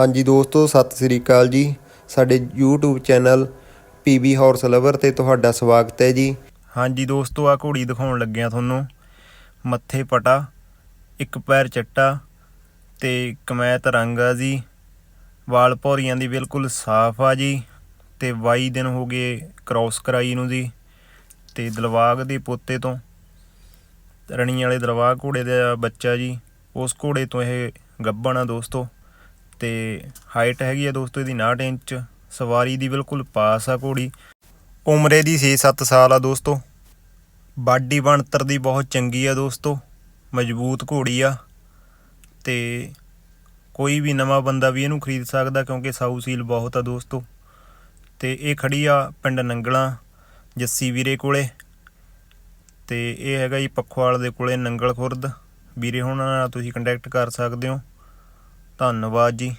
ਹਾਂਜੀ ਦੋਸਤੋ, ਸਤਿ ਸ੍ਰੀ ਅਕਾਲ ਜੀ। ਸਾਡੇ YouTube channel PB horse lover ਤੇ ਤੁਹਾਡਾ ਸਵਾਗਤ ਹੈ ਜੀ। ਹਾਂਜੀ ਦੋਸਤੋ ਆ ਘੋੜੀ ਦਿਖਾਉਣ ਲੱਗਿਆ ਤੁਹਾਨੂੰ। ਮੱਥੇ ਪਟਾ, ਇੱਕ ਪੈਰ ਚੱਟਾ ਤੇ ਕਮੈਤ ਰੰਗ ਆ ਜੀ। ਵਾਲ ਭੌਰੀਆਂ ਦੀ ਬਿਲਕੁਲ ਸਾਫ਼ ਆ ਜੀ ਤੇ 22 ਦਿਨ ਹੋ ਗਏ ਕ੍ਰਾਸ ਕਰਾਈ ਨੂੰ ਜੀ ਤੇ ਦਲਵਾਗ ਦੇ ਪੋਤੇ ਤੋਂ। ਰਣੀ ਵਾਲੇ ਦਲਵਾਗ ਘੋੜੇ ਦਾ ਬੱਚਾ ਜੀ, ਉਸ ਘੋੜੇ ਤੋਂ ਇਹ ਗੱਭਣ ਆ ਦੋਸਤੋ। ਤੇ ਹਾਈਟ ਹੈਗੀ ਆ ਦੋਸਤੋ ਇਹਦੀ 59 ਇੰਚ, ਸਵਾਰੀ ਦੀ ਬਿਲਕੁਲ ਪਾਸ ਆ ਘੋੜੀ। ਉਮਰੇ ਦੀ 6-7 ਸਾਲ ਆ ਦੋਸਤੋ। ਬਾਡੀ ਬਣਤਰ ਦੀ ਬਹੁਤ ਚੰਗੀ ਆ ਦੋਸਤੋ। ਮਜ਼ਬੂਤ ਘੋੜੀ ਆ। ਤੇ ਕੋਈ ਵੀ ਨਵਾਂ ਬੰਦਾ ਵੀ ਇਹਨੂੰ ਖਰੀਦ ਸਕਦਾ ਕਿਉਂਕਿ ਸਾਊ ਸੀਲ ਬਹੁਤ ਆ ਦੋਸਤੋ। ਤੇ ਇਹ ਖੜੀ ਆ ਪਿੰਡ ਨੰਗਲਾਂ, ਜੱਸੀ ਵੀਰੇ ਕੋਲੇ। ਤੇ ਇਹ ਹੈਗਾ ਜੀ ਪਖਵਾਲ ਦੇ ਕੋਲੇ ਨੰਗਲ ਖੁਰਦ। ਵੀਰੇ, ਹੁਣਾਂ ਨਾਲ ਤੁਸੀਂ ਕੰਟੈਕਟ ਕਰ ਸਕਦੇ ਹੋ। ਧੰਨਵਾਦ ਜੀ।